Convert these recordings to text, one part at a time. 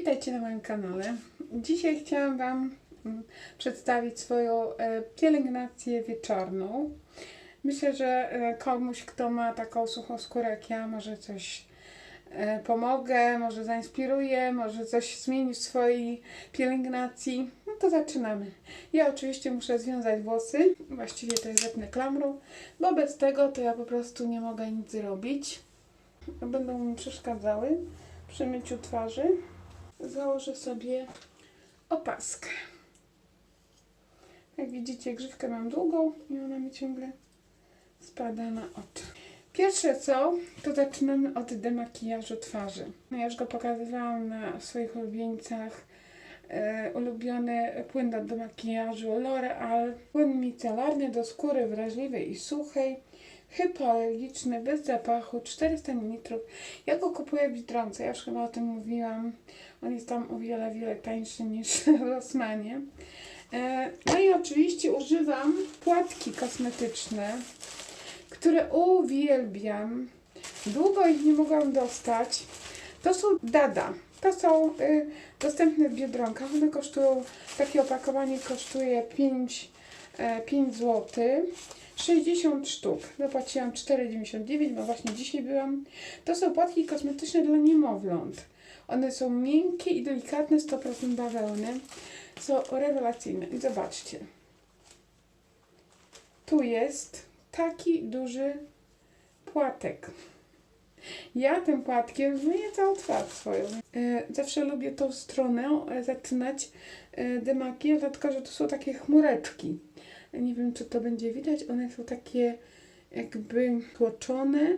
Witajcie na moim kanale. Dzisiaj chciałam Wam mm, przedstawić swoją e, pielęgnację wieczorną. Myślę, że e, komuś, kto ma taką suchą skórę jak ja, może coś e, pomogę, może zainspiruję, może coś zmieni w swojej pielęgnacji. No to zaczynamy. Ja oczywiście muszę związać włosy, właściwie to jest zepnę klamrą, bo bez tego to ja po prostu nie mogę nic zrobić. Będą mi przeszkadzały przy myciu twarzy założę sobie opaskę. Jak widzicie, grzywkę mam długą i ona mi ciągle spada na oczy. Pierwsze co, to zaczynamy od demakijażu twarzy. No ja już go pokazywałam na swoich ulubieńcach. E, ulubiony płyn do demakijażu L'Oreal. Płyn micelarny do skóry wrażliwej i suchej. Hypoalergiczny, bez zapachu, 400 ml. Ja go kupuję w Biedronce, ja już chyba o tym mówiłam. On jest tam o wiele, wiele tańszy niż w Rossmanie. E, No i oczywiście używam płatki kosmetyczne, które uwielbiam. Długo ich nie mogłam dostać. To są Dada. To są y, dostępne w Biedronkach. One kosztują, takie opakowanie kosztuje 5, e, 5 zł. 60 sztuk. Zapłaciłam 4,99, bo właśnie dzisiaj byłam. To są płatki kosmetyczne dla niemowląt. One są miękkie i delikatne, 100% bawełny. Są rewelacyjne. I zobaczcie. Tu jest taki duży płatek. Ja tym płatkiem myję całą twarz swoją. E, zawsze lubię tą stronę e, zaczynać e, demakijaż, dlatego że to są takie chmureczki. Nie wiem, czy to będzie widać. One są takie jakby tłoczone,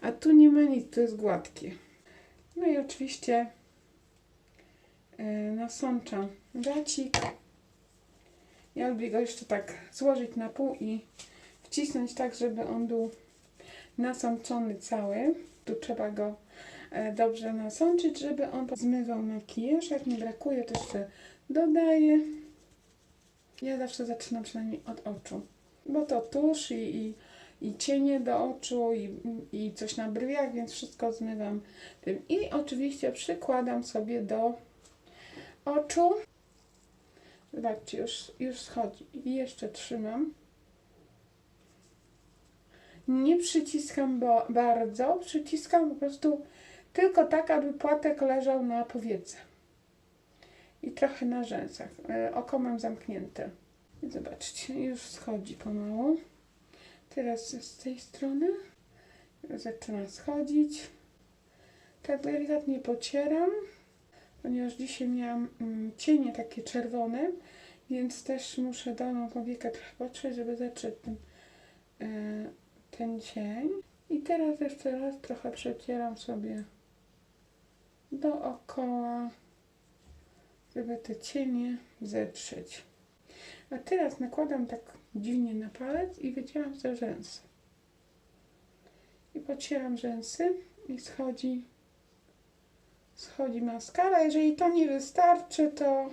a tu nie ma nic, to jest gładkie. No i oczywiście e, nasączam gacik. Ja lubię go jeszcze tak złożyć na pół i wcisnąć tak, żeby on był nasączony cały. Tu trzeba go e, dobrze nasączyć, żeby on zmywał makijaż. Jak mi brakuje, to jeszcze dodaję. Ja zawsze zaczynam przynajmniej od oczu, bo to tusz i, i, i cienie do oczu i, i coś na brwiach, więc wszystko zmywam tym. I oczywiście przykładam sobie do oczu. Zobaczcie, już, już schodzi. I jeszcze trzymam. Nie przyciskam bardzo, przyciskam po prostu tylko tak, aby płatek leżał na powiece. I trochę na rzęsach. E, Oko mam zamknięte. Zobaczcie, już schodzi pomału. Teraz z tej strony zaczyna schodzić. Tak delikatnie pocieram, ponieważ dzisiaj miałam mm, cienie takie czerwone, więc też muszę dolną powiekę trochę potrzeć, żeby zacząć ten, e, ten cień. I teraz jeszcze raz trochę przecieram sobie dookoła, żeby te cienie zetrzeć. A teraz nakładam tak dziwnie na palec i wycieram za rzęsy. I podcieram rzęsy i schodzi, schodzi maskara. Jeżeli to nie wystarczy, to,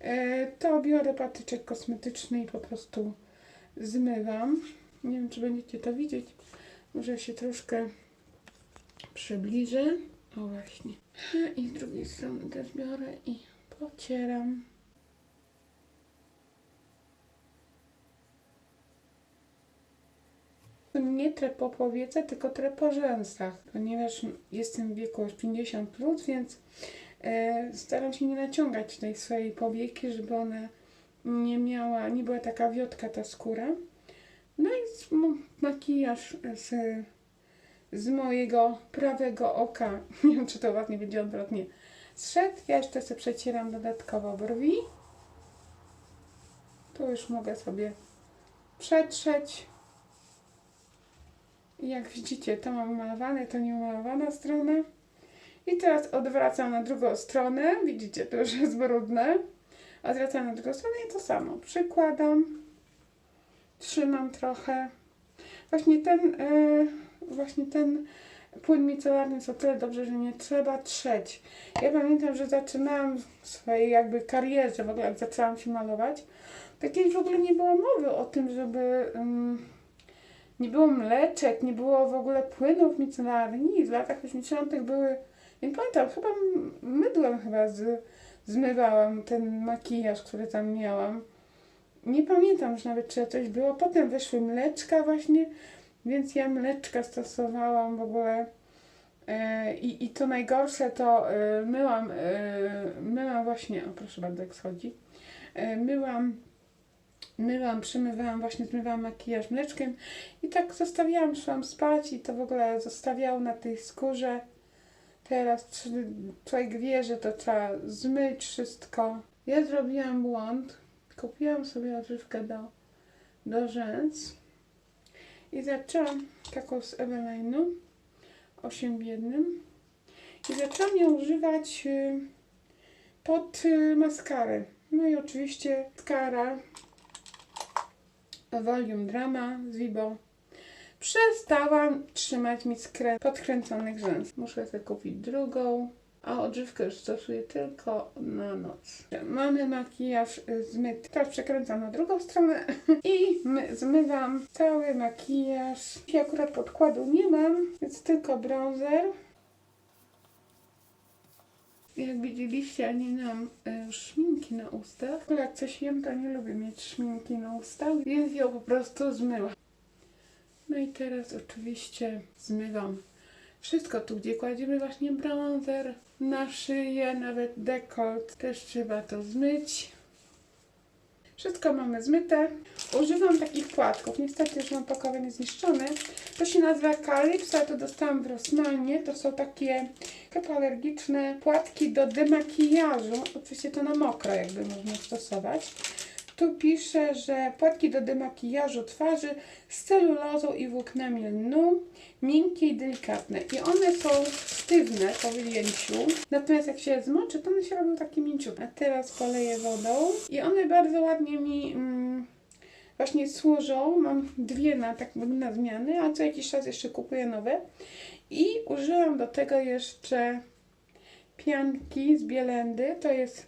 e, to biorę patyczek kosmetyczny i po prostu zmywam. Nie wiem, czy będziecie to widzieć. Może się troszkę przybliżę. O właśnie. I z drugiej strony też biorę i pocieram. Nie trę po powiece, tylko trę po rzęsach, ponieważ jestem w wieku już 50 plus, więc e, staram się nie naciągać tej swojej powieki, żeby ona nie miała, nie była taka wiotka ta skóra. No i makijaż z, z mojego prawego oka, nie wiem czy to ładnie będzie odwrotnie, zszedł. Ja jeszcze sobie przecieram dodatkowo brwi. Tu już mogę sobie przetrzeć. I jak widzicie, to mam umalowane, to nieumalowana strona. I teraz odwracam na drugą stronę. Widzicie, to już jest brudne. Odwracam na drugą stronę i to samo. Przykładam. Trzymam trochę. Właśnie ten, yy, właśnie ten płyn micelarny jest o tyle dobrze, że nie trzeba trzeć. Ja pamiętam, że zaczynałam w swojej jakby karierze, w ogóle jak zaczęłam się malować, to kiedyś w ogóle nie było mowy o tym, żeby... ym, nie było mleczek, nie było w ogóle płynów micelarnych, nic. W latach 80. były Nie pamiętam, chyba mydłem chyba z, zmywałam ten makijaż, który tam miałam. Nie pamiętam już nawet, czy coś było. Potem wyszły mleczka właśnie, więc ja mleczka stosowałam w ogóle. E, I, I to najgorsze to e, myłam, e, myłam właśnie, o proszę bardzo jak schodzi, myłam, myłam, przymywałam, właśnie zmywałam makijaż mleczkiem i tak zostawiałam, szłam spać i to w ogóle zostawiało na tej skórze. Teraz człowiek wie, że to trzeba zmyć wszystko. Ja zrobiłam błąd, kupiłam sobie odżywkę do, do rzęs i zaczęłam taką z Eveline'u 8 w jednym i zaczęłam ją używać y, pod y, maskarę. No i oczywiście maskara Volume Drama z Vibo przestałam trzymać mi skrę podkręconych rzęs. Muszę sobie kupić drugą, a odżywkę już stosuję tylko na noc. Mamy makijaż zmyty. Teraz przekręcam na drugą stronę i my, zmywam cały makijaż. Dzisiaj akurat podkładu nie mam, więc tylko bronzer. Jak widzieliście, ja nie mam e, szminki na ustach. W jak coś jem, to nie lubię mieć szminki na ustach, więc ją po prostu zmyłam. No i teraz oczywiście zmywam wszystko tu, gdzie kładziemy właśnie bronzer, na szyję, nawet dekolt. Też trzeba to zmyć. Wszystko mamy zmyte. Używam takich płatków. Niestety już mam pakowanie zniszczone. To się nazywa Calypso, to dostałam w Rossmanie. To są takie hipoalergiczne płatki do demakijażu. Oczywiście to na mokro jakby można stosować. Tu pisze, że płatki do demakijażu twarzy z celulozą i włóknami lnu, miękkie i delikatne. I one są sztywne po wyjęciu, natomiast jak się zmoczy, to one się robią takie mięciutkie. A teraz poleję wodą i one bardzo ładnie mi mm, właśnie służą. Mam dwie na, tak na zmiany, a co jakiś czas jeszcze kupuję nowe. I użyłam do tego jeszcze pianki z Bielendy. To jest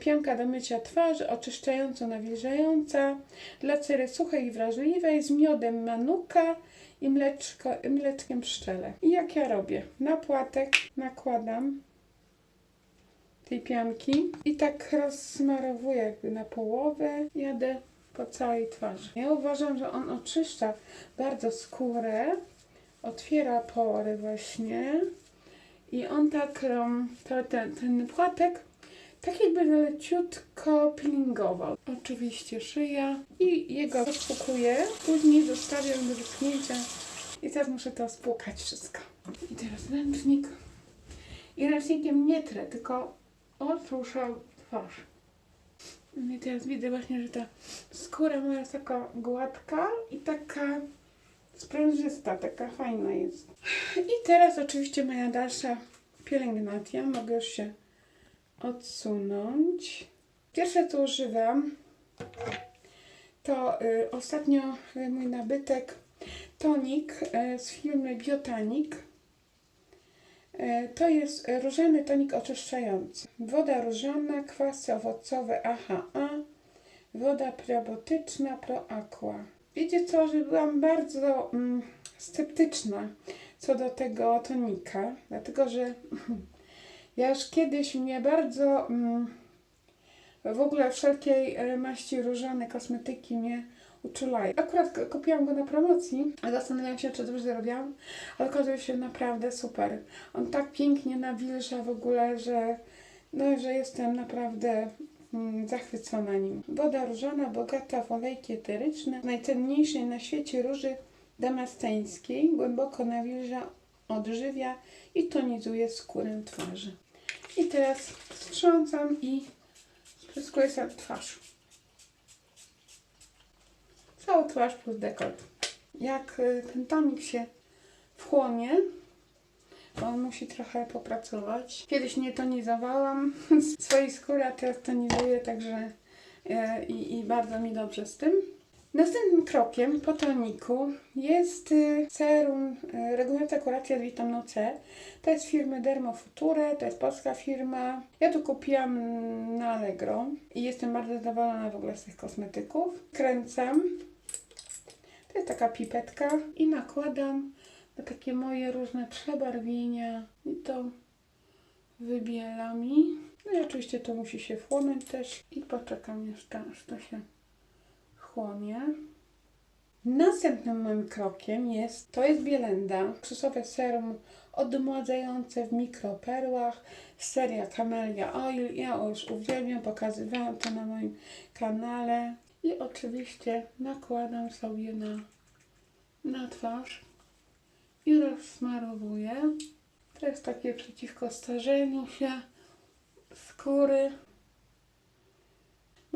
pianka do mycia twarzy, oczyszczająco-nawilżająca dla cery suchej i wrażliwej z miodem manuka i mleczko, mleczkiem pszczele. I jak ja robię? Na płatek nakładam tej pianki i tak rozsmarowuję jakby na połowę. Jadę po całej twarzy. Ja uważam, że on oczyszcza bardzo skórę, otwiera pory właśnie i on tak, um, to, ten, ten płatek tak jakby leciutko peelingował. Oczywiście szyja i jego rozpukuję, później zostawiam do wyschnięcia i teraz muszę to spłukać wszystko. I teraz ręcznik. I ręcznikiem nie trę, tylko otruszam twarz. No I teraz widzę właśnie, że ta skóra moja jest taka gładka i taka sprężysta, taka fajna jest. I teraz oczywiście moja dalsza pielęgnacja. Mogę już się odsunąć. Pierwsze co używam to y, ostatnio y, mój nabytek tonik y, z firmy Biotanik. Y, to jest różany tonik oczyszczający. Woda różana, kwasy owocowe AHA, woda probotyczna ProAqua. Wiecie co, że byłam bardzo mm, sceptyczna co do tego tonika, dlatego że ja już kiedyś mnie bardzo mm, w ogóle wszelkiej e, maści różane kosmetyki mnie uczulają. Akurat kupiłam go na promocji, zastanawiałam się, czy dobrze zrobiłam, ale okazuje się naprawdę super. On tak pięknie nawilża w ogóle, że, no, że jestem naprawdę mm, zachwycona nim. Woda różana, bogata w olejki eteryczne, najcenniejszej na świecie róży damasteńskiej, głęboko nawilża, odżywia i tonizuje skórę twarzy. I teraz wstrząsam i spryskuję sobie twarz. Całą twarz plus dekolt. Jak y, ten tonik się wchłonie, on musi trochę popracować. Kiedyś nie tonizowałam swojej skóry, a teraz tonizuję, także e, i, i bardzo mi dobrze z tym. Następnym krokiem po toniku jest y, serum y, regulująca kurację z witaminą C. To jest firmy Dermofuture, to jest polska firma. Ja to kupiłam na Allegro i jestem bardzo zadowolona w ogóle z tych kosmetyków. Kręcam. To jest taka pipetka i nakładam na takie moje różne przebarwienia i to wybiela mi. No i oczywiście to musi się wchłonąć też i poczekam jeszcze, aż to się Następnym moim krokiem jest, to jest Bielenda, krzysowe serum odmładzające w mikroperłach, seria Camellia Oil. Ja już uwielbiam, pokazywałam to na moim kanale. I oczywiście nakładam sobie na, na twarz i rozsmarowuję. To jest takie przeciwko starzeniu się skóry.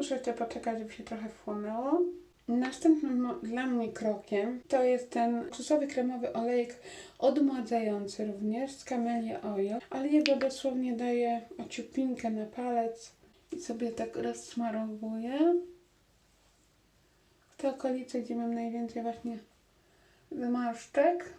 Muszę jeszcze poczekać, żeby się trochę wchłonęło. Następnym dla mnie krokiem to jest ten krzysowy kremowy olejek odmładzający również z Camellia Oil, ale jego dosłownie daję ociupinkę na palec i sobie tak rozsmarowuję w te okolice, gdzie mam najwięcej właśnie zmarszczek.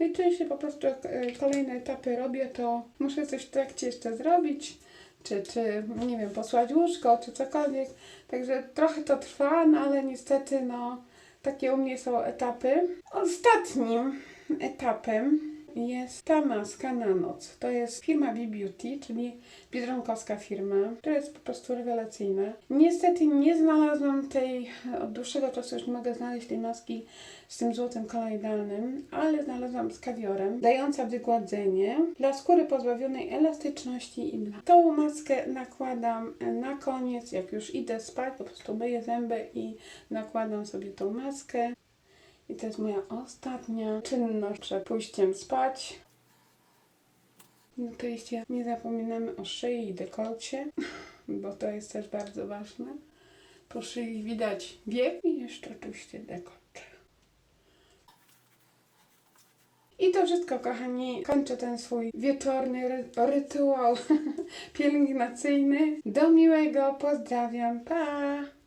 No i częściej po prostu jak e, kolejne etapy robię, to muszę coś w trakcie jeszcze zrobić, czy, czy nie wiem, posłać łóżko, czy cokolwiek. Także trochę to trwa, no ale niestety no takie u mnie są etapy. Ostatnim etapem jest ta maska na noc. To jest firma B-Beauty, czyli biedronkowska firma, która jest po prostu rewelacyjna. Niestety nie znalazłam tej, od dłuższego czasu już nie mogę znaleźć tej maski z tym złotym koloidalnym, ale znalazłam z kawiorem, dająca wygładzenie dla skóry pozbawionej elastyczności i bla. Tą maskę nakładam na koniec, jak już idę spać, po prostu myję zęby i nakładam sobie tą maskę. I to jest moja ostatnia czynność przed pójściem spać. No to jeszcze nie zapominamy o szyi i dekolcie, bo to jest też bardzo ważne. Po szyi widać bieg i jeszcze oczywiście dekolt. I to wszystko, kochani. Kończę ten swój wieczorny ry rytuał pielęgnacyjny. Do miłego, pozdrawiam, pa!